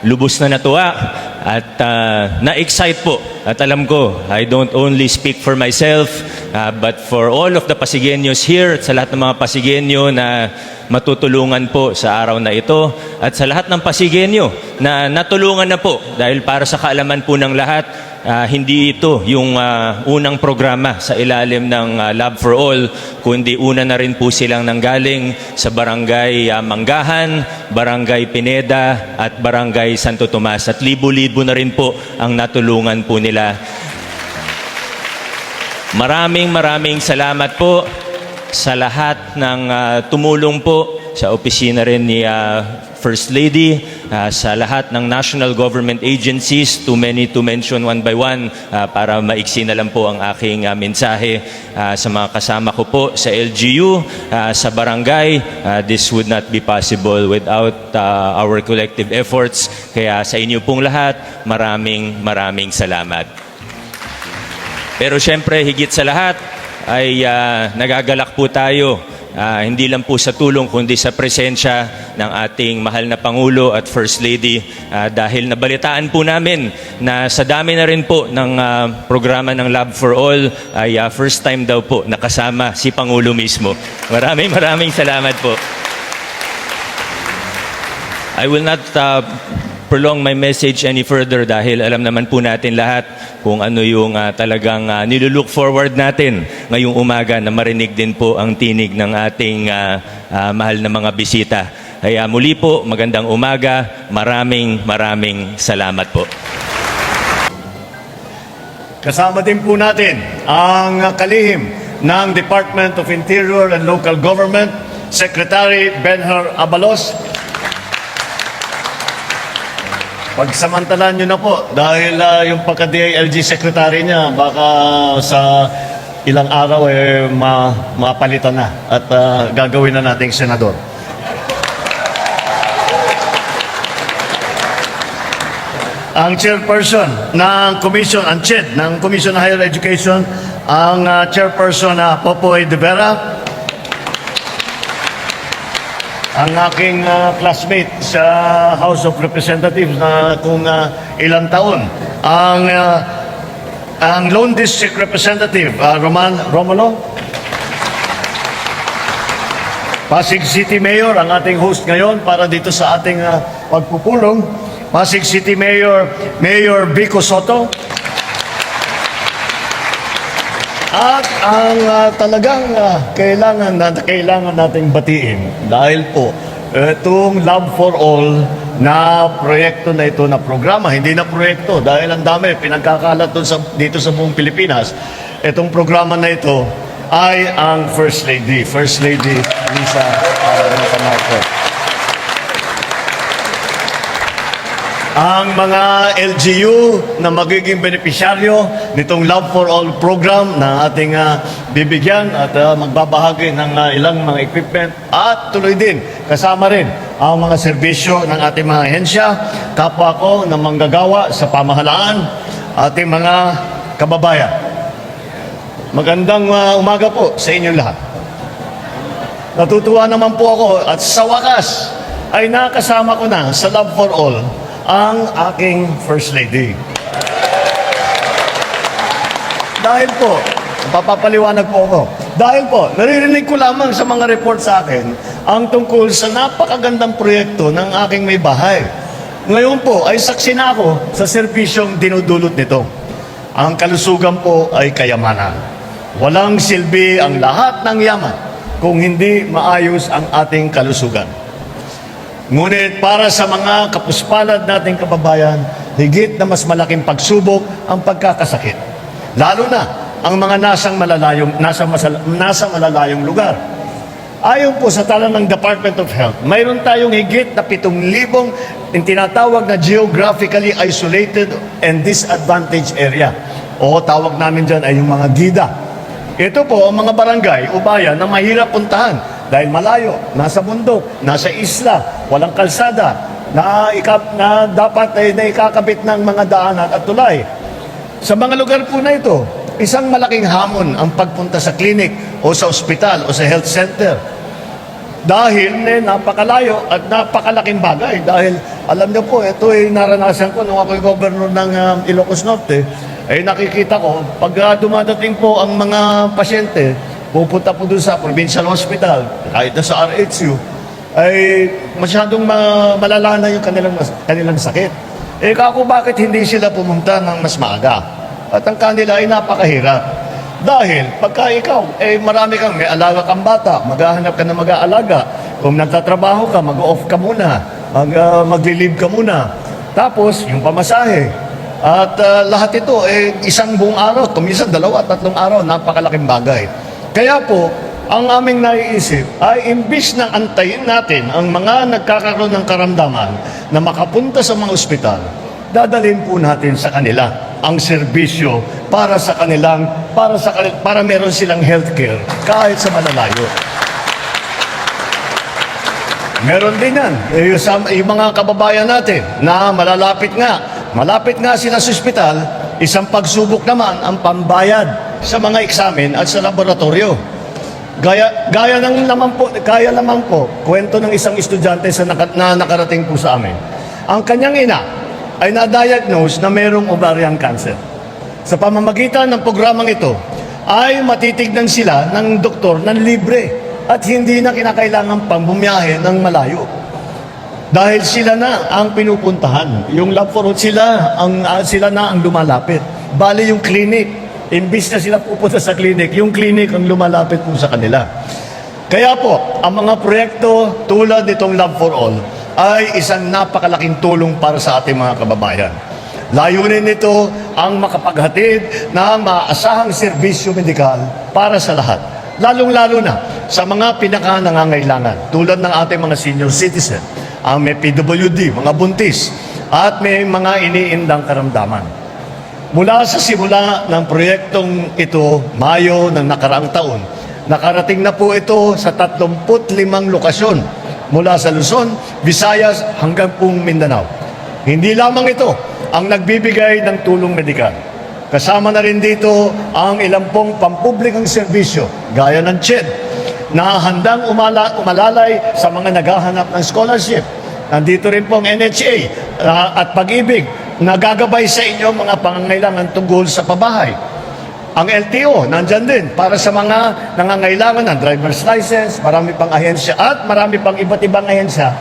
lubos na natuwa at ah, na-excite po. At alam ko, I don't only speak for myself, ah, but for all of the Pasigueños here, at sa lahat ng mga Pasigueño na matutulungan po sa araw na ito, at sa lahat ng Pasigueño na natulungan na po dahil para sa kaalaman po ng lahat, ah, hindi ito yung ah, unang programa sa ilalim ng ah, Lab for All, kundi una na rin po silang nanggaling sa Barangay ah, Manggahan, Barangay Pineda at Barangay Santo Tomas. At libo-libo na rin po ang natulungan po nila. Maraming maraming salamat po sa lahat ng ah, tumulong po sa opisina rin ni ah, First Lady, ah, sa lahat ng national government agencies, too many to mention one by one, ah, para maiksi na lang po ang aking ah, mensahe ah, sa mga kasama ko po sa LGU, ah, sa barangay. Ah, this would not be possible without ah, our collective efforts. Kaya sa inyo pong lahat, maraming maraming salamat. Pero syempre, higit sa lahat, ay ah, nagagalak po tayo. Ah, hindi lang po sa tulong, kundi sa presensya ng ating mahal na Pangulo at First Lady. Ah, dahil nabalitaan po namin na sa dami na rin po ng ah, programa ng Lab for All, ay ah, first time daw po nakasama si Pangulo mismo. Maraming maraming salamat po. I will not uh, prolong my message any further dahil alam naman po natin lahat kung ano yung uh, talagang uh, nilulook forward natin ngayong umaga na marinig din po ang tinig ng ating uh, uh, mahal na mga bisita. Kaya muli po, magandang umaga. Maraming maraming salamat po. Kasama din po natin ang kalihim ng Department of Interior and Local Government, Secretary Benhar Abalos. Pagsamantalan nyo na po dahil ah, yung pagka-DILG Secretary niya baka sa ilang araw eh ma mapalitan na at ah, gagawin na nating senador. ang chairperson ng commission, ang CHED ng Commission on Higher Education, ang uh, chairperson na Popoy De Vera, ang aking uh, classmate sa House of Representatives na kung uh, ilang taon, ang uh, ang Lone District Representative, uh, Roman Romulo, Pasig City Mayor, ang ating host ngayon para dito sa ating uh, pagpupulong. Pasig City Mayor, Mayor Vico Soto. At ang uh, talagang uh, kailangan na kailangan nating batiin dahil po itong Love for All na proyekto na ito na programa, hindi na proyekto dahil ang dami pinagkakalat sa, dito sa buong Pilipinas. Itong programa na ito ay ang First Lady, First Lady Lisa uh, Rosa Marcos. Ang mga LGU na magiging benepisyaryo nitong Love for All program na ating ah, bibigyan at ah, magbabahagi ng ah, ilang mga equipment at tuloy din kasama rin ang mga serbisyo ng ating mga ahensya, kapwa ko na manggagawa sa pamahalaan, ating mga kababayan. Magandang ah, umaga po sa inyong lahat. Natutuwa naman po ako at sa wakas ay nakasama ko na sa Love for All ang aking First Lady. Dahil po, papapaliwanag po ako. Dahil po, naririnig ko lamang sa mga report sa akin ang tungkol sa napakagandang proyekto ng aking may bahay. Ngayon po ay saksi na ako sa serbisyong dinudulot nito. Ang kalusugan po ay kayamanan. Walang silbi ang lahat ng yaman kung hindi maayos ang ating kalusugan. Ngunit para sa mga kapuspalad nating kababayan, higit na mas malaking pagsubok ang pagkakasakit. Lalo na ang mga nasang malalayong, nasa, masala, nasa malalayong lugar. Ayon po sa tala ng Department of Health, mayroon tayong higit na 7,000 yung tinatawag na geographically isolated and disadvantaged area. O tawag namin dyan ay yung mga gida. Ito po ang mga barangay o bayan na mahirap puntahan dahil malayo, nasa bundok, nasa isla, walang kalsada, na, ikap, na dapat ay na ikakabit ng mga daanan at tulay. Sa mga lugar po na ito, isang malaking hamon ang pagpunta sa clinic o sa ospital o sa health center. Dahil eh, napakalayo at napakalaking bagay. Dahil alam niyo po, ito ay naranasan ko nung ako'y governor ng um, Ilocos Norte. Ay nakikita ko, pag uh, dumadating po ang mga pasyente, pupunta po doon sa provincial hospital, kahit na sa RHU, ay masyadong ma- malala na yung kanilang, kanilang sakit. Eh kako bakit hindi sila pumunta ng mas maaga? At ang kanila ay napakahirap. Dahil pagka ikaw, eh marami kang, may alaga kang bata, maghahanap ka na mag-aalaga. Kung nagtatrabaho ka, mag-off ka muna, mag, uh, magli-leave ka muna. Tapos, yung pamasahe. At ah, lahat ito, eh, isang buong araw, kuminsan dalawa, tatlong araw, napakalaking bagay. Kaya po, ang aming naiisip ay imbis na antayin natin ang mga nagkakaroon ng karamdaman na makapunta sa mga ospital, dadalhin po natin sa kanila ang serbisyo para sa kanilang para sa para meron silang healthcare kahit sa malalayo. Meron din yan. Eh, Yung, yung mga kababayan natin na malalapit nga, malapit nga sila sa ospital, isang pagsubok naman ang pambayad sa mga eksamen at sa laboratorio. Gaya, gaya ng naman po, kaya naman po, kwento ng isang estudyante sa naka, na nakarating po sa amin. Ang kanyang ina ay na-diagnose na mayroong ovarian cancer. Sa pamamagitan ng programang ito, ay matitignan sila ng doktor ng libre at hindi na kinakailangan pang bumiyahe ng malayo. Dahil sila na ang pinupuntahan. Yung lab for sila, ang, ah, sila na ang lumalapit. Bali yung clinic. Imbis na sila pupunta sa clinic, yung clinic ang lumalapit po sa kanila. Kaya po, ang mga proyekto tulad nitong Love for All ay isang napakalaking tulong para sa ating mga kababayan. Layunin nito ang makapaghatid ng maasahang serbisyo medikal para sa lahat. Lalong-lalo na sa mga pinaka-nangangailangan tulad ng ating mga senior citizen, ang may PWD, mga buntis, at may mga iniindang karamdaman. Mula sa simula ng proyektong ito, Mayo ng nakaraang taon, nakarating na po ito sa 35 lokasyon mula sa Luzon, Visayas hanggang pong Mindanao. Hindi lamang ito ang nagbibigay ng tulong medikal. Kasama na rin dito ang ilang pong pampublikang serbisyo, gaya ng CHED, na handang umala, umalalay sa mga naghahanap ng scholarship. Nandito rin po ang NHA ah, at pag-ibig na gagabay sa inyo mga pangangailangan tungkol sa pabahay. Ang LTO, nandyan din para sa mga nangangailangan ng driver's license, marami pang ahensya at marami pang iba't ibang ahensya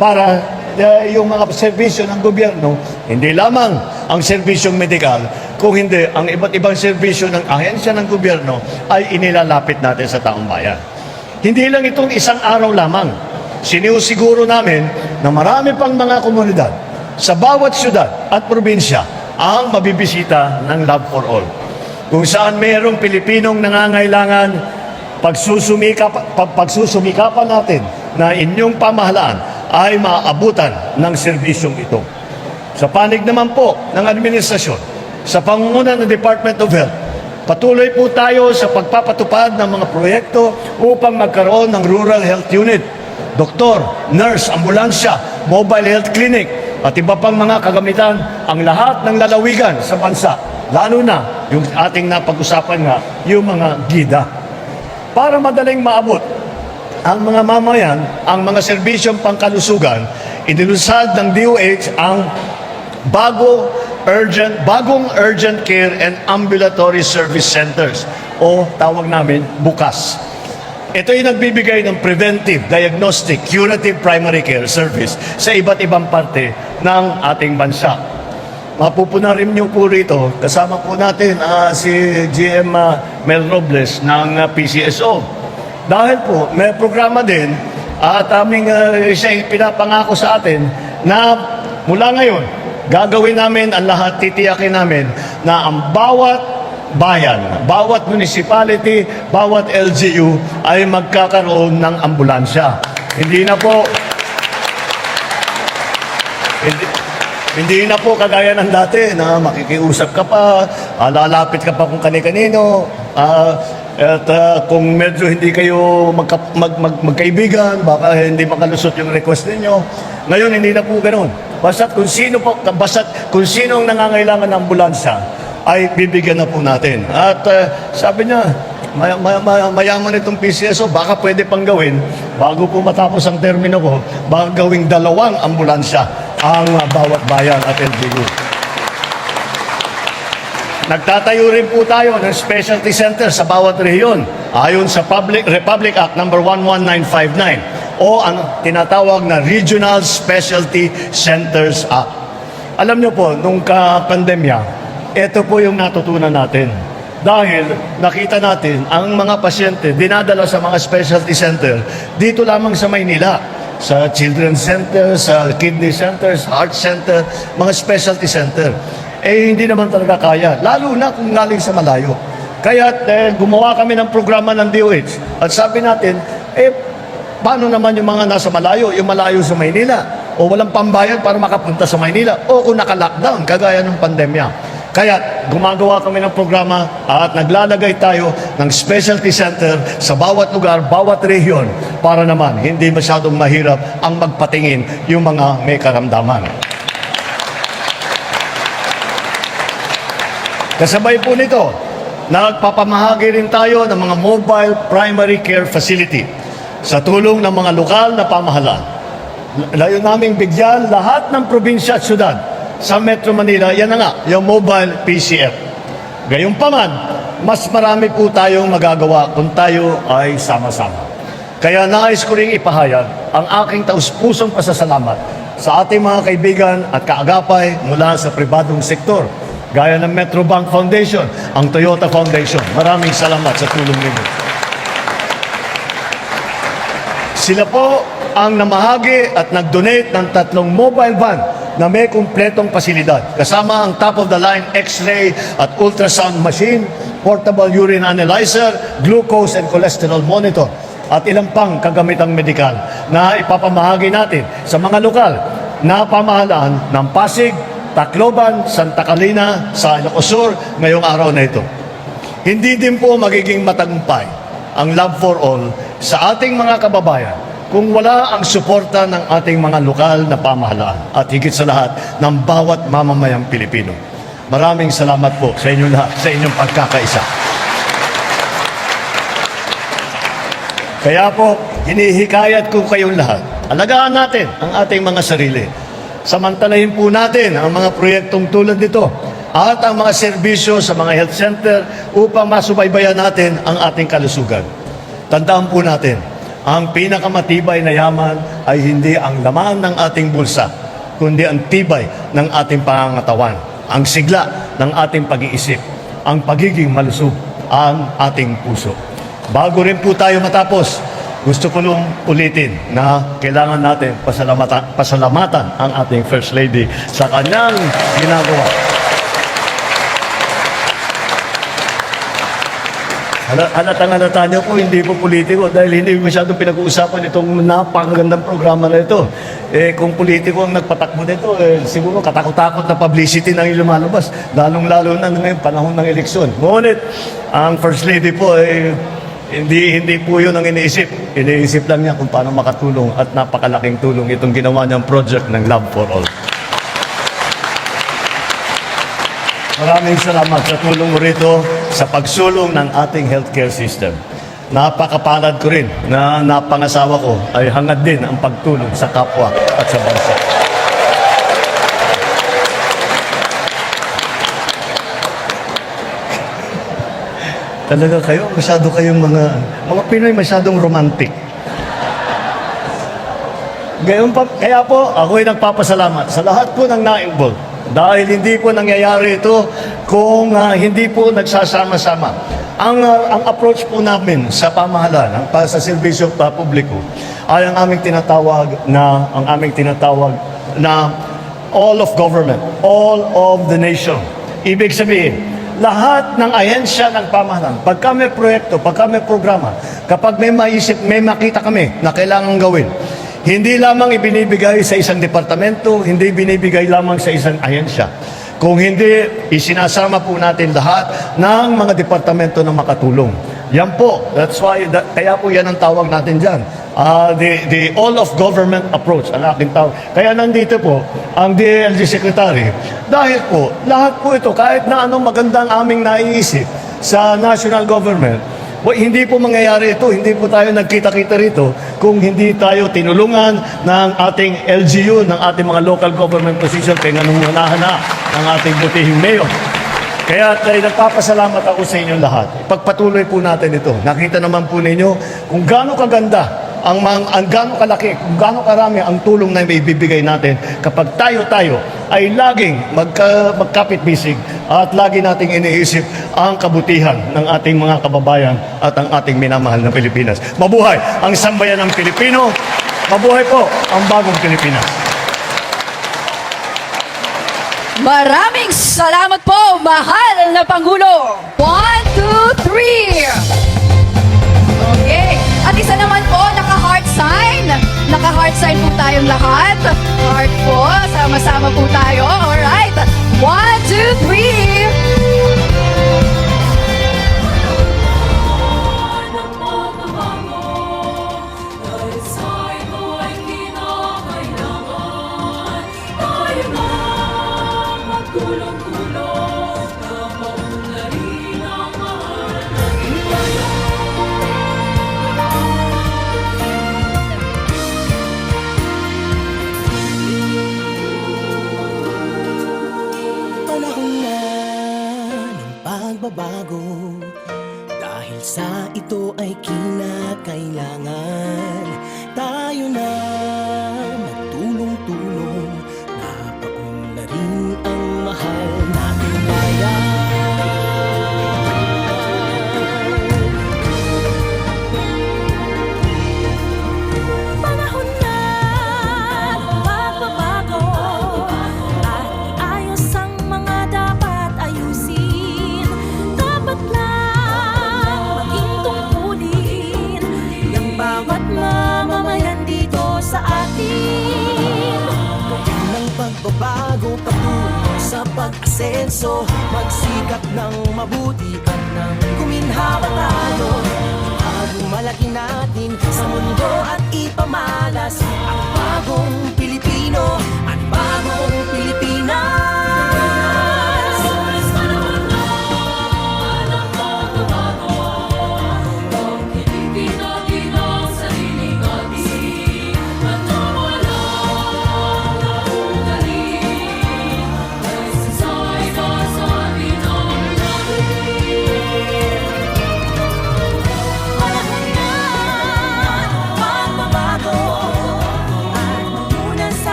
para eh, yung mga serbisyo ng gobyerno, hindi lamang ang serbisyong medikal, kung hindi ang iba't ibang serbisyo ng ahensya ng gobyerno ay inilalapit natin sa taong bayan. Hindi lang itong isang araw lamang. Sinisiguro namin na marami pang mga komunidad sa bawat syudad at probinsya ang mabibisita ng Love for All. Kung saan mayroong Pilipinong nangangailangan, pagsusumikap, pag, pagsusumikapan natin na inyong pamahalaan ay maabutan ng serbisyong ito. Sa panig naman po ng administrasyon, sa pangunguna ng Department of Health, patuloy po tayo sa pagpapatupad ng mga proyekto upang magkaroon ng Rural Health Unit, doktor, nurse, ambulansya, mobile health clinic, at iba pang mga kagamitan ang lahat ng lalawigan sa bansa. Lalo na yung ating napag-usapan nga, yung mga gida. Para madaling maabot ang mga mamayan, ang mga serbisyong pangkalusugan, inilusad ng DOH ang bago urgent, bagong urgent care and ambulatory service centers o tawag namin bukas. Ito ay nagbibigay ng preventive, diagnostic, curative primary care service sa iba't ibang parte ng ating bansa. Mapupunarin niyo po rito, kasama po natin ah, si GM ah, Mel Robles ng ah, PCSO. Dahil po, may programa din at aming uh, siya pinapangako sa atin na mula ngayon, gagawin namin ang lahat, titiyakin namin na ang bawat bayan, bawat municipality, bawat LGU ay magkakaroon ng ambulansya. Hindi na po hindi, hindi na po kagaya ng dati na makikiusap ka pa, ah, lalapit ka pa kung kani-kanino, ah, at ah, kung medyo hindi kayo magka, mag, mag, magkaibigan, baka hindi makalusot yung request ninyo. Ngayon, hindi na po ganoon. Basta't kung sino po, basta't kung sino ang nangangailangan ng ambulansya, ay bibigyan na po natin. At uh, sabi niya, may, may, may- mayaman itong PCSO, baka pwede pang gawin, bago po matapos ang termino ko, baka gawing dalawang ambulansya ang uh, bawat bayan at LGU. Nagtatayo rin po tayo ng specialty center sa bawat rehiyon ayon sa Public Republic Act number 11959 o ang tinatawag na Regional Specialty Centers Act. Alam niyo po, nung ka-pandemya, ito po yung natutunan natin. Dahil nakita natin ang mga pasyente dinadala sa mga specialty center dito lamang sa Maynila sa children's center, sa kidney centers, heart center, mga specialty center. Eh, hindi naman talaga kaya. Lalo na kung galing sa malayo. Kaya eh, gumawa kami ng programa ng DOH. At sabi natin, eh, paano naman yung mga nasa malayo, yung malayo sa Maynila? O walang pambayad para makapunta sa Maynila? O kung naka-lockdown, kagaya ng pandemya. Kaya gumagawa kami ng programa at naglalagay tayo ng specialty center sa bawat lugar, bawat rehiyon para naman hindi masyadong mahirap ang magpatingin yung mga may karamdaman. Kasabay po nito, nagpapamahagi rin tayo ng mga mobile primary care facility sa tulong ng mga lokal na pamahalaan. Layo naming bigyan lahat ng probinsya at syudad sa Metro Manila, yan na nga, yung mobile PCF. Gayunpaman, mas marami po tayong magagawa kung tayo ay sama-sama. Kaya nais ko ring ipahayag ang aking taus-pusong pasasalamat sa ating mga kaibigan at kaagapay mula sa pribadong sektor, gaya ng Metrobank Foundation, ang Toyota Foundation. Maraming salamat sa tulong ninyo. Sila po ang namahagi at nag-donate ng tatlong mobile van na may kumpletong pasilidad. Kasama ang top-of-the-line X-ray at ultrasound machine, portable urine analyzer, glucose and cholesterol monitor, at ilang pang kagamitang medikal na ipapamahagi natin sa mga lokal na pamahalaan ng Pasig, Tacloban, Santa Catalina, sa Ilocos Sur ngayong araw na ito. Hindi din po magiging matagumpay ang Love for All sa ating mga kababayan kung wala ang suporta ng ating mga lokal na pamahalaan at higit sa lahat ng bawat mamamayang Pilipino. Maraming salamat po sa inyong lahat, sa inyong pagkakaisa. Kaya po, hinihikayat ko kayong lahat. Alagaan natin ang ating mga sarili. Samantalahin po natin ang mga proyektong tulad nito at ang mga serbisyo sa mga health center upang masubaybayan natin ang ating kalusugan. Tandaan po natin, ang pinakamatibay na yaman ay hindi ang laman ng ating bulsa, kundi ang tibay ng ating pangangatawan, ang sigla ng ating pag-iisip, ang pagiging malusog, ang ating puso. Bago rin po tayo matapos, gusto ko nung ulitin na kailangan natin pasalamatan, pasalamatan ang ating First Lady sa kanyang ginagawa. Halatang halata niyo po, hindi po politiko dahil hindi masyadong pinag-uusapan itong napakagandang programa na ito. Eh, kung politiko ang nagpatakbo nito, eh, siguro katakot-takot na publicity nang lumalabas, lalong-lalo na ngayon panahon ng eleksyon. Ngunit, ang First Lady po, eh, hindi hindi po yun ang iniisip. Iniisip lang niya kung paano makatulong at napakalaking tulong itong ginawa niyang project ng Love for All. Maraming salamat sa tulong mo rito sa pagsulong ng ating healthcare system. Napakapalad ko rin na napangasawa ko ay hangad din ang pagtulong sa kapwa at sa bansa. Talaga kayo, masyado kayong mga, mga Pinoy masyadong romantic. Gayon pa, kaya po, ako ay nagpapasalamat sa lahat po ng na-involve. Dahil hindi po nangyayari ito kung ah, hindi po nagsasama-sama. Ang, ah, ang approach po namin sa pamahalaan, ang, pa, sa serbisyo pa publiko, ay ang aming tinatawag na, ang aming tinatawag na all of government, all of the nation. Ibig sabihin, lahat ng ahensya ng pamahalaan, pagka may proyekto, pagka may programa, kapag may maisip, may makita kami na kailangan gawin, hindi lamang ibinibigay sa isang departamento, hindi binibigay lamang sa isang ahensya. Kung hindi, isinasama po natin lahat ng mga departamento na makatulong. Yan po, that's why, that, kaya po yan ang tawag natin dyan, ah, the, the all of government approach ang aking tawag. Kaya nandito po ang DLG Secretary. Dahil po, lahat po ito, kahit na anong magandang aming naiisip sa national government, Wa- hindi po mangyayari ito, hindi po tayo nagkita-kita rito kung hindi tayo tinulungan ng ating LGU, ng ating mga local government position, kaya nanungunahan na ng ating butihing mayor. Kaya tayo nagpapasalamat ako sa inyo lahat. Pagpatuloy po natin ito. Nakita naman po ninyo kung gaano kaganda ang, mang, ang gaano kalaki, gaano karami ang tulong na may natin kapag tayo-tayo ay laging magka, magkapit-bisig at lagi nating iniisip ang kabutihan ng ating mga kababayan at ang ating minamahal na Pilipinas. Mabuhay ang sambayan ng Pilipino. Mabuhay po ang bagong Pilipinas. Maraming salamat po, mahal na Pangulo. One, two, three. Okay. At isa naman po, naka-heart sign. Po tayong lahat. Heart po, sama-sama po tayo. Alright. One, two, three.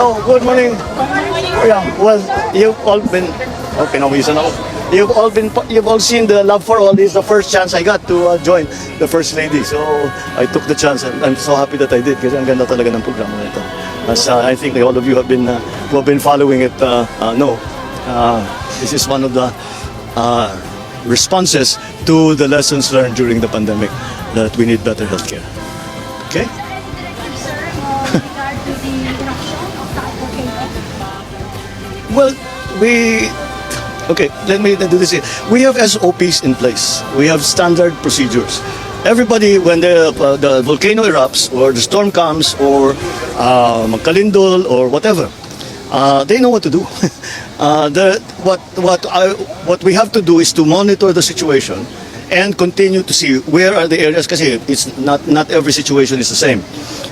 Oh, good morning. Yeah, well, you've all been okay. Nawisan ako. You've all been, you've all seen the love for all. This is the first chance I got to uh, join the first lady. So I took the chance, and I'm so happy that I did kasi ang ganda talaga ng programa na ito. As uh, I think all of you have been, uh, who have been following it, uh, uh, know, uh, this is one of the uh, responses to the lessons learned during the pandemic that we need better healthcare. Okay. Well, we okay. Let me do this. here. We have SOPs in place. We have standard procedures. Everybody, when the uh, the volcano erupts or the storm comes or uh, or whatever, uh, they know what to do. uh, the what what I, what we have to do is to monitor the situation and continue to see where are the areas kasi it's not not every situation is the same.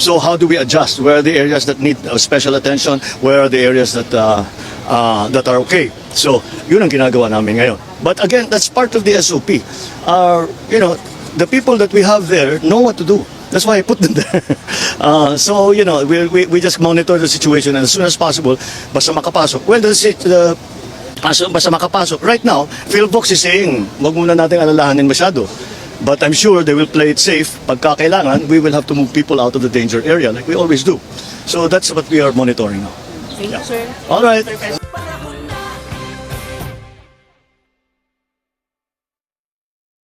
So how do we adjust? Where are the areas that need uh, special attention? Where are the areas that uh, uh, that are okay? So yun ang ginagawa namin ngayon. But again, that's part of the SOP. Uh, you know, the people that we have there know what to do. That's why I put them there. Uh, so, you know, we, we, we just monitor the situation and as soon as possible, basta makapasok. Well, the, the Basta, basta makapasok. Right now, Philbox is saying, wag muna natin alalahanin masyado. But I'm sure they will play it safe. Pagka kailangan, we will have to move people out of the danger area like we always do. So that's what we are monitoring now. Thank you, sir. All right.